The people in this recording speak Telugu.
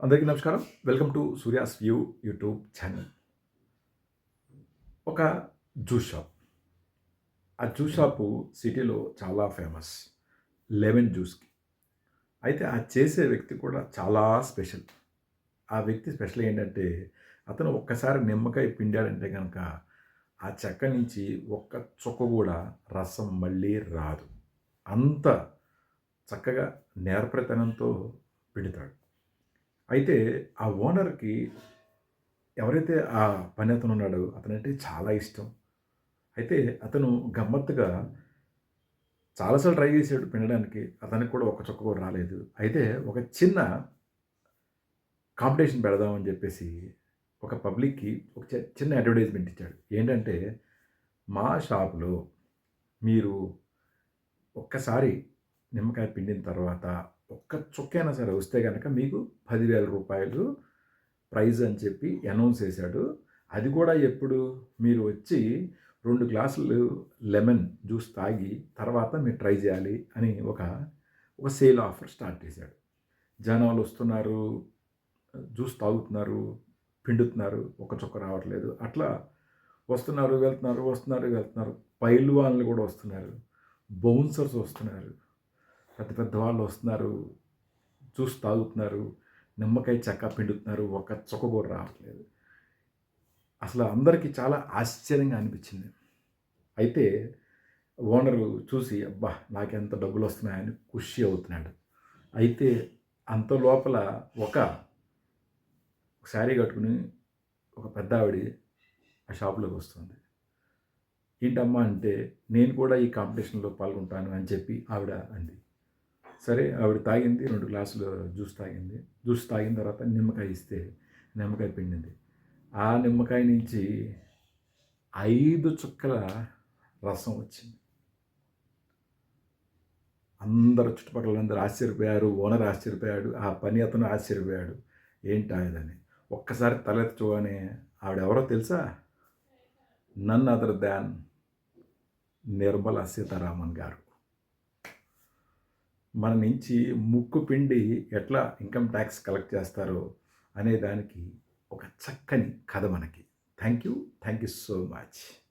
అందరికీ నమస్కారం. Welcome to Surya's view YouTube channel ఒక జ్యూస్ షాప్ ఆ జ్యూస్ షాపు సిటీలో చాలా ఫేమస్ లెమన్ జ్యూస్కి అయితే ఆ చేసే వ్యక్తి కూడా చాలా స్పెషల్ ఆ వ్యక్తి స్పెషల్ ఏంటంటే అతను ఒక్కసారి నిమ్మకాయ పిండాడంటే కనుక ఆ చెక్క నుంచి ఒక్క చుక్క కూడా రసం మళ్ళీ రాదు. అంత చక్కగా నేర్పరితనంతో పిండుతాడు. అయితే ఆ ఓనర్కి ఎవరైతే ఆ పని అతను ఉన్నాడో అతనంటే చాలా ఇష్టం. అయితే అతను గమ్మత్తుగా చాలాసార్లు ట్రై చేసాడు పిండడానికి అతనికి కూడా ఒక చుక్క కూడా రాలేదు. అయితే ఒక చిన్న కాంపిటీషన్ పెడదామని చెప్పేసి ఒక పబ్లిక్కి ఒక చిన్న అడ్వర్టైజ్మెంట్ ఇచ్చాడు. ఏంటంటే మా షాపులో మీరు ఒక్కసారి నిమ్మకాయ పిండిన తర్వాత ఒక్క చుక్కైనా సరే వస్తే కనుక మీకు పదివేల రూపాయలు ప్రైజ్ అని చెప్పి అనౌన్స్ చేశాడు. అది కూడా ఎప్పుడు? మీరు వచ్చి రెండు గ్లాసులు లెమన్ జ్యూస్ తాగి తర్వాత మీరు ట్రై చేయాలి అని ఒక ఒక సేల్ ఆఫర్ స్టార్ట్ చేశాడు. జనాలు వస్తున్నారు జ్యూస్ తాగుతున్నారు పిండుతున్నారు ఒక చుక్క రావట్లేదు. అట్లా వస్తున్నారు వెళ్తున్నారు వస్తున్నారు వెళ్తున్నారు. పైలు కూడా వస్తున్నారు. బౌన్సర్స్ వస్తున్నారు. పెద్ద పెద్ద వాళ్ళు వస్తున్నారు జ్యూస్ తాగుతున్నారు నిమ్మకాయ చెక్క పిండుతున్నారు ఒక చుక్క కూడా రావట్లేదు. అసలు అందరికీ చాలా ఆశ్చర్యంగా అనిపించింది. అయితే ఓనరు చూసి అబ్బా నాకెంత డబ్బులు వస్తున్నాయని ఖుషి అవుతున్నాడు. అయితే అంత లోపల ఒక శారీ కట్టుకుని ఒక పెద్ద ఆవిడ ఆ షాపులోకి వస్తుంది. ఏంటమ్మా అంటే నేను కూడా ఈ కాంపిటీషన్లో పాల్గొంటాను అని చెప్పి ఆవిడ అంది. సరే ఆవిడ తాగింది రెండు గ్లాసులు జ్యూస్ తాగింది. జ్యూస్ తాగిన తర్వాత నిమ్మకాయ ఇస్తే నిమ్మకాయ పిండింది. ఆ నిమ్మకాయ నుంచి ఐదు చుక్కల రసం వచ్చింది. అందరు చుట్టుపక్కల అందరూ ఆశ్చర్యపోయారు ఓనర్ ఆశ్చర్యపోయాడు ఆ పని అతను ఆశ్చర్యపోయాడు. ఏంటి ఆయనని? ఒక్కసారి తలెత్తి చూడగానే ఆవిడెవరో తెలుసా? None other than Nirmala Sitharaman గారు. మన నుంచి ముక్కు పిండి ఎట్లా ఇన్కమ్ ట్యాక్స్ కలెక్ట్ చేస్తారో అనే దానికి ఒక చక్కని కథ మనకి. Thank you thank you so much